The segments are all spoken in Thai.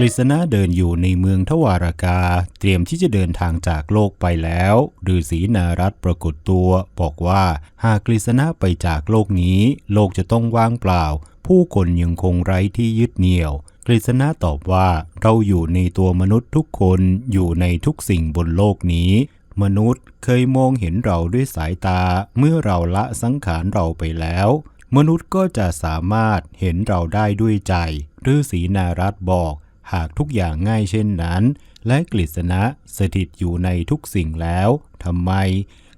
กฤษณะเดินอยู่ในเมืองทวารากา เตรียมที่จะเดินทางจากโลกไปแล้วฤาษีนารัตปรากฏตัว บอกว่าหากกฤษณะไปจากโลกนี้ โลกจะต้องว่างเปล่า ผู้คนยังคงไร้ที่ยึดเหนี่ยวกฤษณะตอบว่าเราอยู่ในตัวมนุษย์ทุกคนอยู่ในทุกสิ่งบนโลกนี้ มนุษย์เคยมองเห็นเราด้วยสายตา เมื่อเราละสังขารเราไปแล้ว มนุษย์ก็จะสามารถเห็นเราได้ด้วยใจฤาษีนารัตบอก หากทุกอย่างง่ายเช่นนั้น และกฤษณะสถิตอยู่ในทุกสิ่งแล้วทำไม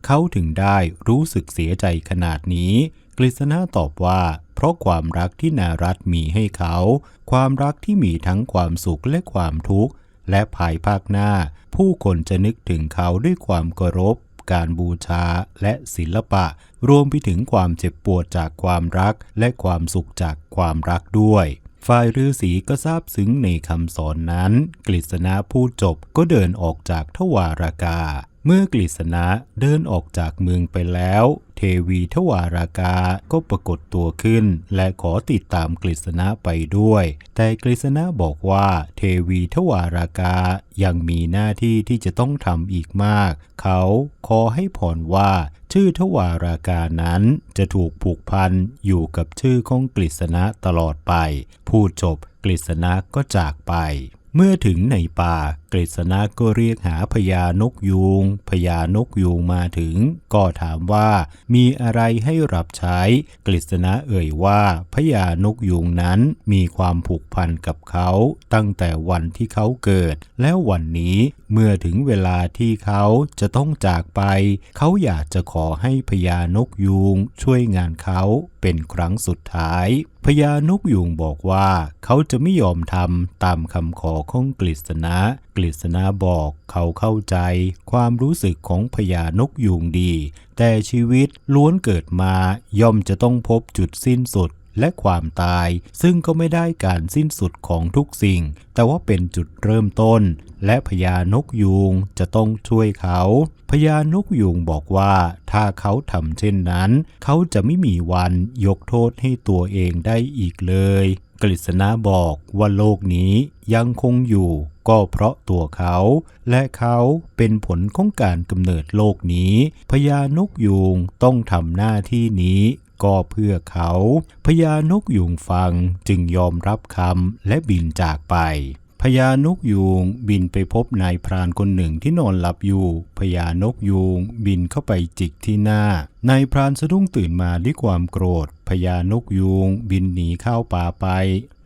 เขาถึงได้รู้สึกเสียใจขนาดนี้ กฤษณะตอบว่า เพราะความรักที่นารัตมีให้เขา ความรักที่มีทั้งความสุขและความทุกข์ และภายภาคหน้า ผู้คนจะนึกถึงเขาด้วยความเคารพการบูชาและศิลปะ รวมไปถึงความเจ็บปวดจากความรักและความสุขจากความรักด้วย ฝ่ายฤาษีก็ทราบซึ้งในคำสอนนั้น กฤษณะพูดจบก็เดินออกจากทวารากา เมื่อกฤษณะเดินออกจากเมืองไปแล้ว เทวีทวารากาก็ปรากฏตัวขึ้น และขอติดตามกฤษณะไปด้วย แต่กฤษณะบอกว่าเทวีทวารากายังมีหน้าที่ที่จะต้องทำอีกมาก เขาขอให้ผ่อนว่าชื่อทวารากานั้นจะถูกผูกพันอยู่กับชื่อของกฤษณะตลอดไป พูดจบกฤษณะก็จากไป เมื่อถึงในป่า กฤษณะก็เรียกหาพญานกยูงพญานกยูงมาถึง ก็ถามว่ามีอะไรให้รับใช้ กฤษณะเอ่ยว่าพญานกยูงนั้นมีความผูกพันกับเขาตั้งแต่วันที่เขาเกิด แล้ววันนี้เมื่อถึงเวลาที่เขาจะต้องจากไป เขาอยากจะขอให้พญานกยูงช่วยงานเขาเป็นครั้งสุดท้ายพญานกยูงบอกว่าเขาจะไม่ยอมทำตามคำขอของกฤษณะ กฤษณะบอกเขาเข้าใจความรู้สึกของพญานกยูงดี แต่ชีวิตล้วนเกิดมาย่อมจะต้องพบจุดสิ้นสุดและความตาย ซึ่งก็ไม่ได้การสิ้นสุดของทุกสิ่ง แต่ว่าเป็นจุดเริ่มต้น และพญานกยูงจะต้องช่วยเขาพญานกยูงบอกว่าถ้าเขาทำเช่นนั้น เขาจะไม่มีวันยกโทษให้ตัวเองได้อีกเลย กฤษณะบอกว่าโลกนี้ยังคงอยู่ก็เพราะตัวเขา และเขาเป็นผลของการกำเนิดโลกนี้พญานกยูงต้องทำหน้าที่นี้ก็เพื่อเขาพญานกยูงฟังจึงยอมรับคำและบินจากไปพญานกยูงบินไปพบนายพรานคนหนึ่งที่นอนหลับอยู่พญานกยูงบินเข้าไปจิกที่หน้านายพรานสะดุ้งตื่นมาด้วยความโกรธ พญานกยูงบินหนีเข้าป่าไป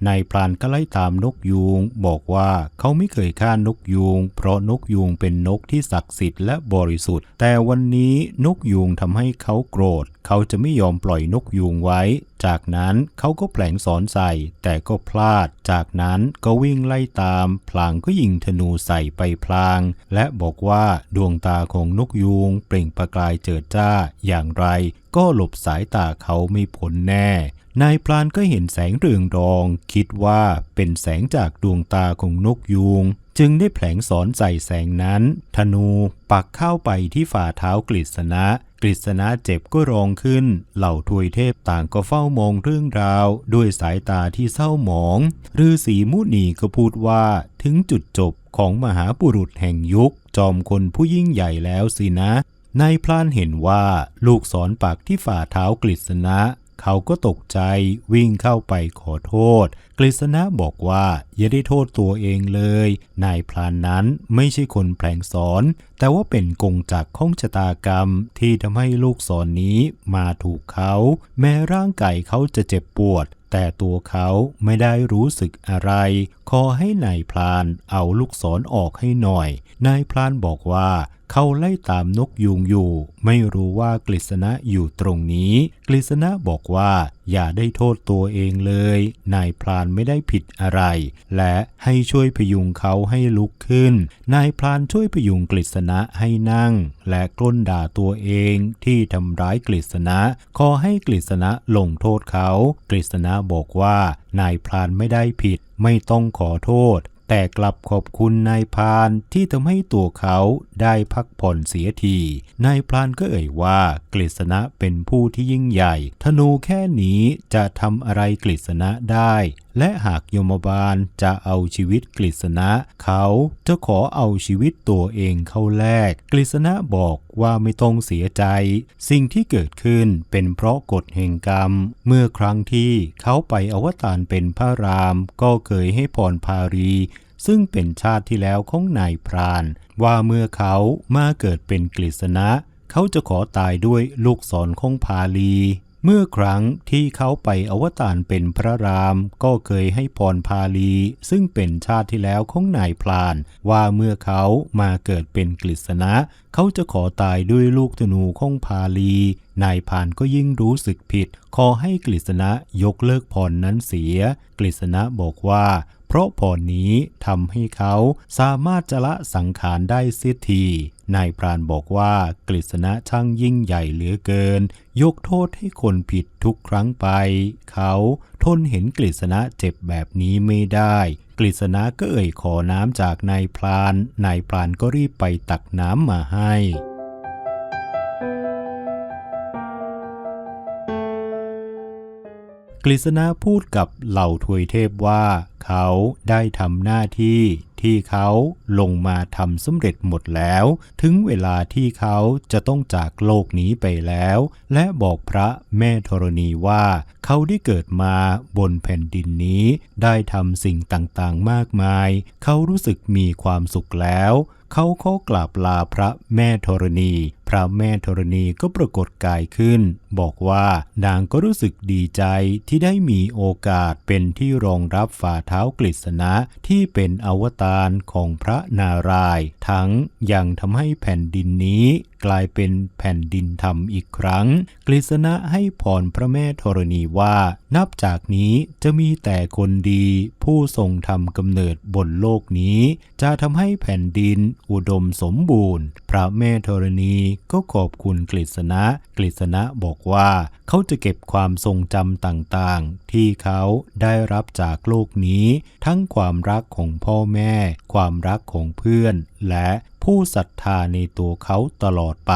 นายพรานก็ไล่ตามนกยูงบอกว่าเขาไม่เคยฆ่านกยูง เพราะนกยูงเป็นนกที่ศักดิ์สิทธิ์และบริสุทธิ์ แต่วันนี้นกยูงทำให้เขาโกรธ เขาจะไม่ยอมปล่อยนกยูงไว้ จากนั้นเขาก็แผลงสอนใส่ แต่ก็พลาด จากนั้นก็วิ่งไล่ตาม พลางก็ยิงธนูใส่ไปพลาง และบอกว่าดวงตาของนกยูง เปล่งประกายเจิดจ้าอย่างไร ก็หลบสายตาเขาไม่พ้นแน่ นายพลานก็เห็นแสงเรืองรอง คิดว่าเป็นแสงจากดวงตาของนกยูง จึงได้แผลงสอนใส่แสงนั้น ธนูปักเข้าไปที่ฝ่าเท้ากฤษณะกฤษณะเจ็บก็ร้องขึ้น เหล่าทวยเทพต่างก็เฝ้ามองเรื่องราว ด้วยสายตาที่เศร้าหมองฤาษีมุนีก็พูดว่าถึงจุดจบของมหาบุรุษแห่งยุค จอมคนผู้ยิ่งใหญ่แล้วสินะนายพลานเห็นว่าลูกศรปักที่ฝ่าเท้ากฤษณะ เขาก็ตกใจวิ่งเข้าไปขอโทษ กฤษณะบอกว่าอย่าได้โทษตัวเองเลย นายพลานนั้นไม่ใช่คนแผลงสอน แต่ว่าเป็นกงจักของชะตากรรมที่ทำให้ลูกศรนนี้มาถูกเขา แม้ร่างกายเขาจะเจ็บปวด แต่ตัวเขาไม่ได้รู้สึกอะไร ขอให้นายพลานเอาลูกศรออกให้หน่อย นายพลานบอกว่าเขาไล่ตามนกยูงอยู่ ไม่รู้ว่ากฤษณะอยู่ตรงนี้ กฤษณะบอกว่า อย่าได้โทษตัวเองเลย นายพลานไม่ได้ผิดอะไร และให้ช่วยพยุงเขาให้ลุกขึ้น นายพลานช่วยพยุงกฤษณะให้นั่ง และกล้นด่าตัวเองที่ทำร้ายกฤษณะ ขอให้กฤษณะลงโทษเขา กฤษณะบอกว่านายพลานไม่ได้ผิดไม่ต้องขอโทษ แต่กลับขอบคุณนายพรานที่ทำให้ตัวเขาได้พักผ่อนเสียที นายพรานก็เอ่ยว่ากฤษณะเป็นผู้ที่ยิ่งใหญ่ ธนูแค่นี้จะทำอะไรกฤษณะได้ และหากยมบาลจะเอาชีวิตกฤษณะ เขาจะขอเอาชีวิตตัวเองเข้าแลกกฤษณะบอกว่าไม่ต้องเสียใจ สิ่งที่เกิดขึ้นเป็นเพราะกฎแห่งกรรม เมื่อครั้งที่เขาไปอวตารเป็นพระรามก็เคยให้พรพารีซึ่งเป็นชาติที่แล้วของนายพราน ว่าเมื่อเขามาเกิดเป็นกฤษณะ เขาจะขอตายด้วยลูกศรของพาลี เมื่อครั้งที่เขาไปอวตารเป็นพระรามก็เคยให้พรพาลี ซึ่งเป็นชาติที่แล้วของนายพราน ว่าเมื่อเขามาเกิดเป็นกฤษณะ เขาจะขอตายด้วยลูกธนูของพาลี นายพรานก็ยิ่งรู้สึกผิด ขอให้กฤษณะยกเลิกพรนั้นเสีย กฤษณะบอกว่าเพราะพรนี้ทำให้เขาสามารถจะละสังขารได้เสียที นายพรานบอกว่ากฤษณะช่างยิ่งใหญ่เหลือเกิน ยกโทษให้คนผิดทุกครั้งไป เขาทนเห็นกฤษณะเจ็บแบบนี้ไม่ได้ กฤษณะก็เอ่ยขอน้ำจากนายพราน นายพรานก็รีบไปตักน้ำมาให้กฤษณะพูดกับเหล่าทวยเทพว่า เขาได้ทำหน้าที่ ที่เขาลงมาทำสำเร็จหมดแล้ว ถึงเวลาที่เขาจะต้องจากโลกนี้ไปแล้ว และบอกพระแม่ธรณีว่า เขาได้เกิดมาบนแผ่นดินนี้ ได้ทำสิ่งต่างๆมากมาย เขารู้สึกมีความสุขแล้วเขาขอกราบลาพระแม่ธรณี พระแม่ธรณีก็ปรากฏกายขึ้น บอกว่านางก็รู้สึกดีใจที่ได้มีโอกาสเป็นที่รองรับฝ่าเท้ากฤษณะที่เป็นอวตารของพระนารายณ์ทั้งยังทำให้แผ่นดินนี้ กลายเป็นแผ่นดินธรรมอีกครั้ง กฤษณะให้พรพระแม่ธรณีว่า นับจากนี้จะมีแต่คนดี ผู้ทรงทำกำเนิดบนโลกนี้ จะทำให้แผ่นดินอุดมสมบูรณ์ พระแม่ธรณีก็ขอบคุณกฤษณะ กฤษณะบอกว่า เขาจะเก็บความทรงจำต่างๆ ที่เขาได้รับจากโลกนี้ ทั้งความรักของพ่อแม่ ความรักของเพื่อน และ ผู้ศรัทธาในตัวเขาตลอดไป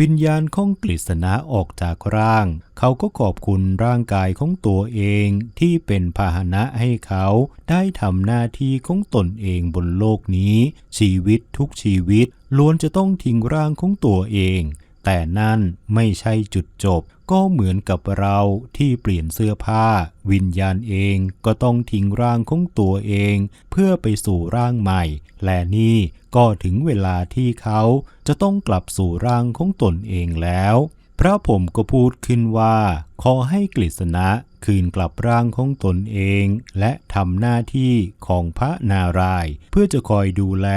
วิญญาณของกฤษณะออกจากร่าง เขาก็ขอบคุณร่างกายของตัวเองที่เป็นพาหนะให้เขาได้ทำหน้าที่ของตนเองบนโลกนี้ ชีวิตทุกชีวิตล้วนจะต้องทิ้งร่างของตัวเอง แต่นั่นไม่ใช่จุดจบ ก็เหมือนกับเราที่เปลี่ยนเสื้อผ้า วิญญาณเองก็ต้องทิ้งร่างของตัวเอง เพื่อไปสู่ร่างใหม่ และนี่ก็ถึงเวลาที่เขาจะต้องกลับสู่ร่างของตนเองแล้ว พระผมก็พูดขึ้นว่า ขอให้กฤษณะ คืนกลับร่างของตนเอง และทำหน้าที่ของพระนารายณ์เพื่อจะคอยดูแล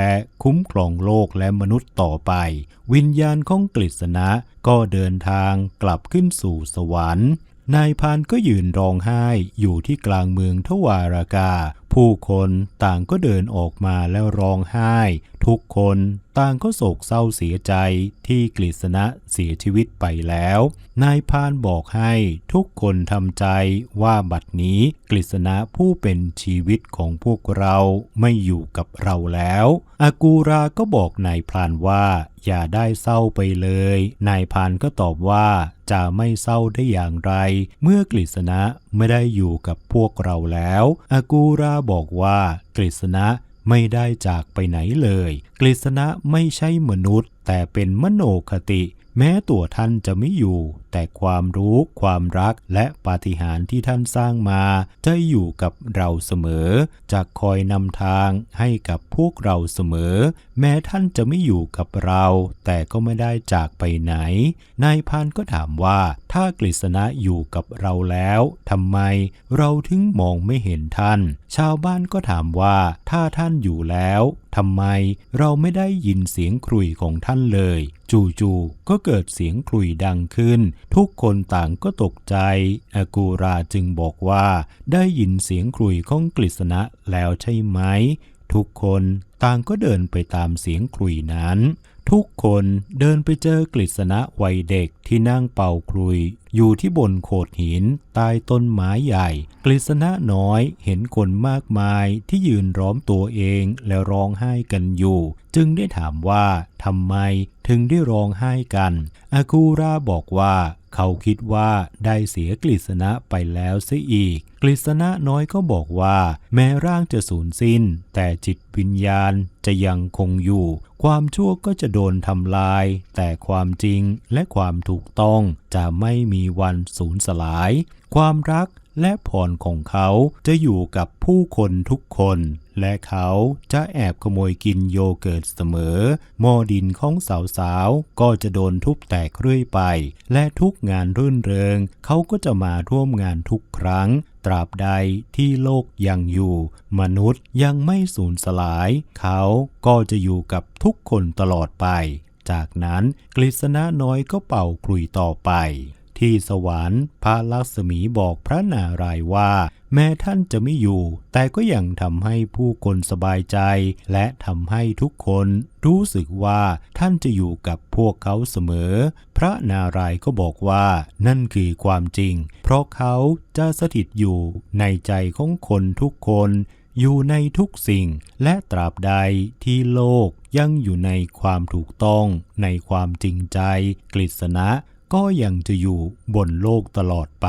คุ้มครองโลกและมนุษย์ต่อไป วิญญาณของกฤษณะก็เดินทางกลับขึ้นสู่สวรรค์นายพานก็ยืนร้องไห้อยู่ที่กลางเมืองทวารากา ผู้คนต่างก็เดินออกมาแล้วร้องไห้ ทุกคนต่างก็โศกเศร้าเสียใจที่กฤษณะเสียชีวิตไปแล้ว นายพรานบอกให้ทุกคนทำใจว่าบัดนี้กฤษณะผู้เป็นชีวิตของพวกเราไม่อยู่กับเราแล้ว อากูราก็บอกนายพรานว่าอย่าได้เศร้าไปเลย นายพรานก็ตอบว่าจะไม่เศร้าได้อย่างไร เมื่อกฤษณะไม่ได้อยู่กับพวกเราแล้ว อากูราบอกว่ากฤษณะ ไม่ได้จากไปไหนเลย กฤษณะไม่ใช่มนุษย์ แต่เป็นมโนคติ แม้ตัวท่านจะไม่อยู่ แต่ความรู้ความรักและปาฏิหาริย์ที่ท่านสร้างมา จะอยู่กับเราเสมอ จะคอยนำทางให้กับพวกเราเสมอ แม้ท่านจะไม่อยู่กับเรา แต่ก็ไม่ได้จากไปไหน นายพรานก็ถามว่าถ้ากฤษณะอยู่กับเราแล้วทำไมเราถึงมองไม่เห็นท่าน ชาวบ้านก็ถามว่าถ้าท่านอยู่แล้วทำไมเราไม่ได้ยินเสียงครุยของท่านเลย จู่ๆก็เกิดเสียงครุยดังขึ้น ทุกคนต่างก็ตกใจ อากูราจึงบอกว่า ได้ยินเสียงครุยของกฤษณะแล้วใช่ไหม ทุกคนต่างก็เดินไปตามเสียงครุยนั้น ทุกคนเดินไปเจอกฤษณะวัยเด็กที่นั่งเป่าครุย อยู่ที่บนโขดหินใต้ต้นไม้ใหญ่ กฤษณะน้อยเห็นคนมากมายที่ยืนร้อมตัวเองและร้องไห้กันอยู่ จึงได้ถามว่าทำไมถึงได้ร้องไห้กัน อากูราบอกว่า เขาคิดว่าได้เสียกฤษณะไปแล้วเสียอีก กฤษณะน้อยก็บอกว่า แม้ร่างจะสูญสิ้น แต่จิตวิญญาณจะยังคงอยู่ ความชั่วก็จะโดนทำลาย แต่ความจริงและความถูกต้องจะไม่มีวันสูญสลาย ความรักและพรของเขาจะอยู่กับผู้คนทุกคน และเขาจะแอบขโมยกินโยเกิร์ตเสมอ หม้อดินของสาวๆ ก็จะโดนทุบแตกเรื่อยไป และทุกงานรื่นเริง เขาก็จะมาร่วมงานทุกครั้ง ตราบใดที่โลกยังอยู่ มนุษย์ยังไม่สูญสลาย เขาก็จะอยู่กับทุกคนตลอดไป จากนั้นกฤษณะน้อยก็เป่าคลุยต่อไป ที่สวรรค์พระลักษมีบอกพระนารายว่า แม้ท่านจะไม่อยู่ แต่ก็ยังทำให้ผู้คนสบายใจ และทำให้ทุกคนรู้สึกว่าท่านจะอยู่กับพวกเขาเสมอ พระนารายก็บอกว่านั่นคือความจริง เพราะเขาจะสถิตอยู่ในใจของคนทุกคนอยู่ในทุกสิ่งและตราบใดที่โลกยังอยู่ในความถูกต้องในความจริงใจ กฤษณะ ก็ยังจะอยู่บนโลกตลอดไป